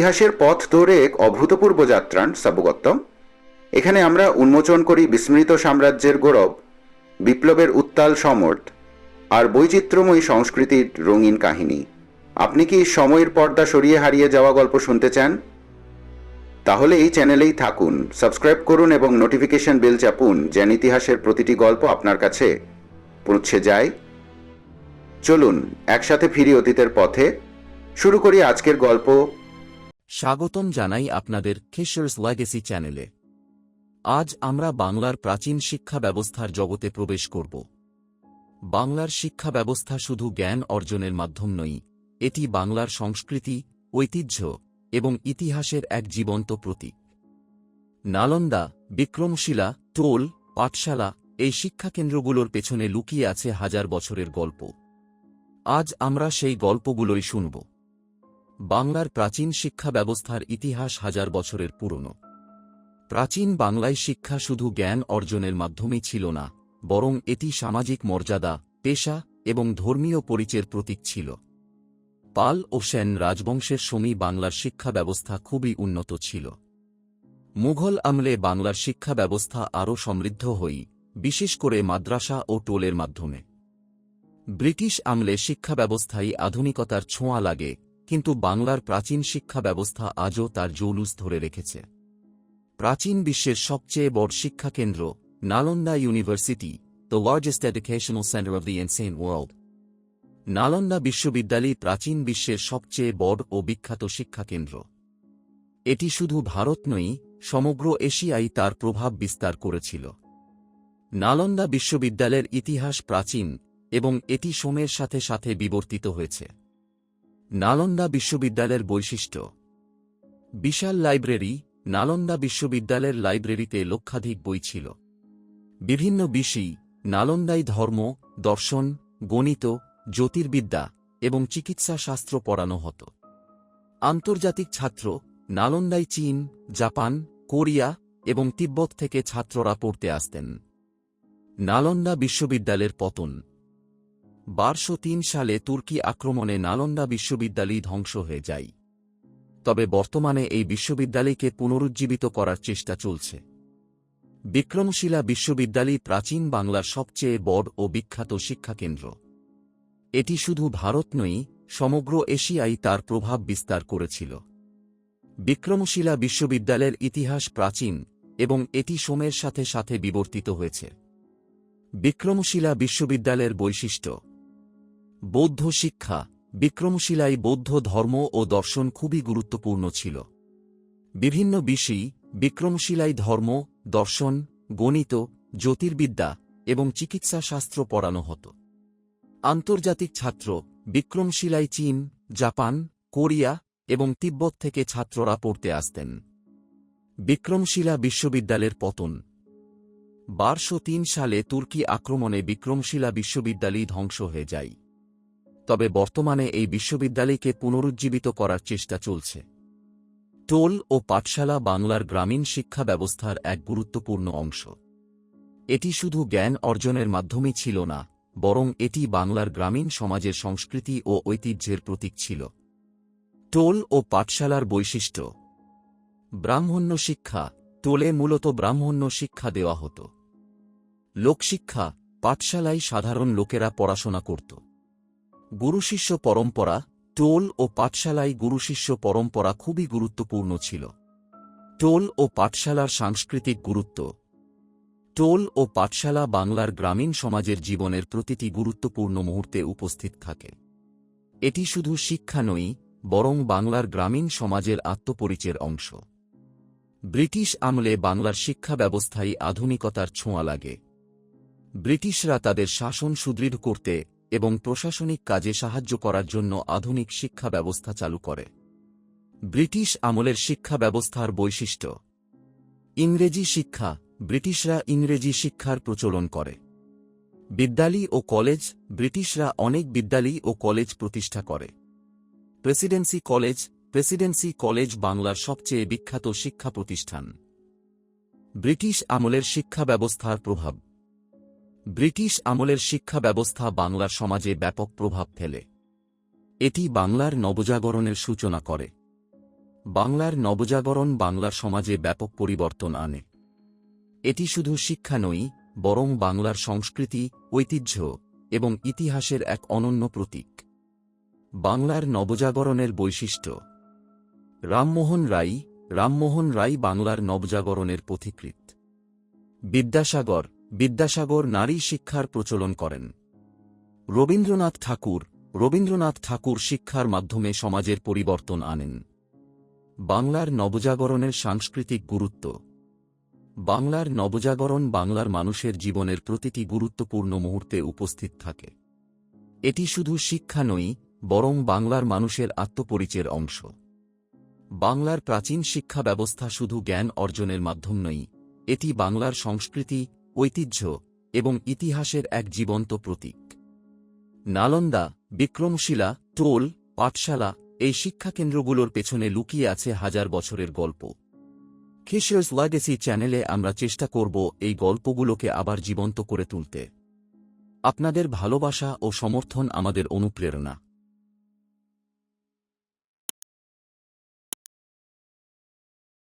ইতিহাসের পথ ধরে এক অভূতপূর্ব যাত্রান সাবগত্তম এখানে আমরা উন্মোচন করি বিস্মৃত সাম্রাজ্যের গৌরব, বিপ্লবের উত্তাল সমর্থ আর বৈচিত্র্যময়ী সংস্কৃতির রঙিন কাহিনী। আপনি কি সময়ের পর্দা সরিয়ে হারিয়ে যাওয়া গল্প শুনতে চান? তাহলে এই চ্যানেলেই থাকুন, সাবস্ক্রাইব করুন এবং নোটিফিকেশন বেল চাপুন যেন ইতিহাসের প্রতিটি গল্প আপনার কাছে পৌঁছে যায়। চলুন, একসাথে ফিরি অতীতের পথে। শুরু করি আজকের গল্প স্বাগতম জানাই আপনাদের খেসার্স লেগেসি চ্যানেলে। আজ আমরা বাংলার প্রাচীন শিক্ষা ব্যবস্থার জগতে প্রবেশ করব। বাংলার শিক্ষা ব্যবস্থা শুধু জ্ঞান অর্জনের মাধ্যম নই এটি বাংলার সংস্কৃতি, ঐতিহ্য এবং ইতিহাসের এক জীবন্ত প্রতীক। নালন্দা, বিক্রমশিলা, টোল, পাঠশালা এই শিক্ষাকেন্দ্রগুলোর পেছনে লুকিয়ে আছে হাজার বছরের গল্প। আজ আমরা সেই গল্পগুলোই শুনব। বাংলার প্রাচীন শিক্ষা ব্যবস্থার ইতিহাস হাজার বছরের পুরনো। প্রাচীন বাংলায় শিক্ষা শুধু জ্ঞান অর্জনের মাধ্যমেই ছিল না, বরং এটি সামাজিক মর্যাদা, পেশা এবং ধর্মীয় পরিচয়ের প্রতীক ছিল। পাল ও সেন রাজবংশের সমী বাংলার শিক্ষা ব্যবস্থা খুবই উন্নত ছিল। মুঘল আমলে বাংলার শিক্ষা ব্যবস্থা আরও সমৃদ্ধ হই, বিশেষ করে মাদ্রাসা ও টোলের মাধ্যমে। ব্রিটিশ আমলে শিক্ষা ব্যবস্থায় আধুনিকতার ছোঁয়া লাগে কিন্তু বাংলার প্রাচীন শিক্ষা ব্যবস্থা আজও তার জৌলুস ধরে রেখেছে। প্রাচীন বিশ্বের সবচেয়ে বড় শিক্ষাকেন্দ্র, Nalanda university the largest educational centre of the ancient world Nalanda বিশ্ববিদ্যালয় প্রাচীন বিশ্বের সবচেয়ে বড় ও বিখ্যাত শিক্ষাকেন্দ্র। এটি শুধু ভারত নয়, সমগ্র এশিয়ায় তার প্রভাব বিস্তার করেছিল। নালন্দা বিশ্ববিদ্যালয়ের ইতিহাস প্রাচীন এবং এটি সময়ের সাথে সাথে বিবর্তিত হয়েছে। নালন্দা বিশ্ববিদ্যালয়ের বৈশিষ্ট্য। বিশাল লাইব্রেরি নালন্দা বিশ্ববিদ্যালয়ের লাইব্রেরিতে লক্ষাধিক বই ছিল। বিভিন্ন বিষয় নালন্দায় ধর্ম, দর্শন, গণিত, জ্যোতির্বিদ্যা এবং চিকিৎসা শাস্ত্র পড়ানো হতো। আন্তর্জাতিক ছাত্র নালন্দায় চীন, জাপান, কোরিয়া এবং তিব্বত থেকে ছাত্ররা পড়তে আসতেন। নালন্দা বিশ্ববিদ্যালয়ের পতন বারশো সালে তুর্কি আক্রমণে নালন্দা বিশ্ববিদ্যালয় ধ্বংস হয়ে যায়। তবে বর্তমানে এই বিশ্ববিদ্যালয়কে পুনরুজ্জীবিত করার চেষ্টা চলছে। বিক্রমশিলা বিশ্ববিদ্যালয় প্রাচীন বাংলার সবচেয়ে বড় ও বিখ্যাত শিক্ষাকেন্দ্র। এটি শুধু ভারত নয়, সমগ্র এশিয়ায় তার প্রভাব বিস্তার করেছিল। বিক্রমশিলা বিশ্ববিদ্যালয়ের ইতিহাস প্রাচীন এবং এটি সময়ের সাথে সাথে বিবর্তিত হয়েছে। বিক্রমশিলা বিশ্ববিদ্যালয়ের বৈশিষ্ট্য বৌদ্ধ শিক্ষা, বিক্রমশিলায় বৌদ্ধ ধর্ম ও দর্শন খুবই গুরুত্বপূর্ণ ছিল। বিভিন্ন বিষয়, বিক্রমশিলায় ধর্ম, দর্শন, গণিত, জ্যোতির্বিদ্যা এবং চিকিৎসা শাস্ত্র পড়ানো হতো। আন্তর্জাতিক ছাত্র, বিক্রমশিলায় চীন, জাপান, কোরিয়া এবং তিব্বত থেকে ছাত্ররা পড়তে আসতেন। বিক্রমশিলা বিশ্ববিদ্যালয়ের পতন। বারশো সালে তুর্কি আক্রমণে বিক্রমশিলা বিশ্ববিদ্যালয় ধ্বংস হয়ে যায়। তবে বর্তমানে এই বিশ্ববিদ্যালয়কে পুনরুজ্জীবিত করার চেষ্টা চলছে। টোল ও পাঠশালা বাংলার গ্রামীণ শিক্ষা ব্যবস্থার এক গুরুত্বপূর্ণ অংশ। এটি শুধু জ্ঞান অর্জনের মাধ্যমেই ছিল না, বরং এটি বাংলার গ্রামীণ সমাজের সংস্কৃতি ও ঐতিহ্যের প্রতীক ছিল। টোল ও পাঠশালার বৈশিষ্ট্য। ব্রাহ্মণ্য শিক্ষা। টোলে মূলত ব্রাহ্মণ্য শিক্ষা দেওয়া হতো। লোকশিক্ষা। পাঠশালায় সাধারণ লোকেরা পড়াশোনা করত। গুরুশিষ্য পরম্পরা, টোল ও পাঠশালায় গুরুশিষ্য পরম্পরা খুবই গুরুত্বপূর্ণ ছিল। টোল ও পাঠশালার সাংস্কৃতিক গুরুত্ব। টোল ও পাঠশালা বাংলার গ্রামীণ সমাজের জীবনের প্রতিটি গুরুত্বপূর্ণ মুহূর্তে উপস্থিত থাকে। এটি শুধু শিক্ষা নই বরং বাংলার গ্রামীণ সমাজের আত্মপরিচয়ের অংশ। ব্রিটিশ আমলে বাংলার শিক্ষা ব্যবস্থায় আধুনিকতার ছোঁয়া লাগে। ব্রিটিশরা তাদের শাসন সুদৃঢ় করতে এবং প্রশাসনিক কাজে সাহায্য করার জন্য আধুনিক শিক্ষা ব্যবস্থা চালু করে। ব্রিটিশ আমলের শিক্ষা ব্যবস্থার বৈশিষ্ট্য। ইংরেজি শিক্ষা, ব্রিটিশরা ইংরেজি শিক্ষার প্রচলন করে। বিদ্যালয় ও কলেজ, ব্রিটিশরা অনেক বিদ্যালয় ও কলেজ প্রতিষ্ঠা করে। প্রেসিডেন্সি কলেজ প্রেসিডেন্সি কলেজ বাংলার সবচেয়ে বিখ্যাত শিক্ষা প্রতিষ্ঠান। ব্রিটিশ আমলের শিক্ষা ব্যবস্থার প্রভাব। ব্রিটিশ আমলের শিক্ষা ব্যবস্থা বাংলার সমাজে ব্যাপক প্রভাব ফেলে। এটি বাংলার নবজাগরণের সূচনা করে। বাংলার নবজাগরণ বাংলার সমাজে ব্যাপক পরিবর্তন আনে। এটি শুধু শিক্ষা নয়, বরং বাংলার সংস্কৃতি, ঐতিহ্য এবং ইতিহাসের এক অনন্য প্রতীক। বাংলার নবজাগরণের বৈশিষ্ট্য। রামমোহন রাই রামমোহন রাই বাংলার নবজাগরণের পথিকৃত বিদ্যাসাগর বিদ্যাসাগর নারী শিক্ষার প্রচলন করেন। রবীন্দ্রনাথ ঠাকুর রবীন্দ্রনাথ ঠাকুর শিক্ষার মাধ্যমে সমাজের পরিবর্তন আনেন। বাংলার নবজাগরণের সাংস্কৃতিক গুরুত্ব। বাংলার নবজাগরণ বাংলার মানুষের জীবনের প্রতিটি গুরুত্বপূর্ণ মুহূর্তে উপস্থিত থাকে। এটি শুধু শিক্ষা নই বরং বাংলার মানুষের আত্মপরিচয়ের অংশ। বাংলার প্রাচীন শিক্ষা ব্যবস্থা শুধু জ্ঞান অর্জনের মাধ্যম নই এটি বাংলার সংস্কৃতি ঐতিহ্য এবং ইতিহাসের এক জীবন্ত প্রতীক। নালন্দা, বিক্রমশিলা, টোল, পাঠশালা এই শিক্ষাকেন্দ্রগুলোর পেছনে লুকিয়ে আছে হাজার বছরের গল্প। খিশিয়ার্স লাইগেসি চ্যানেলে আমরা চেষ্টা করব এই গল্পগুলোকে আবার জীবন্ত করে তুলতে। আপনাদের ভালোবাসা ও সমর্থন আমাদের অনুপ্রেরণা।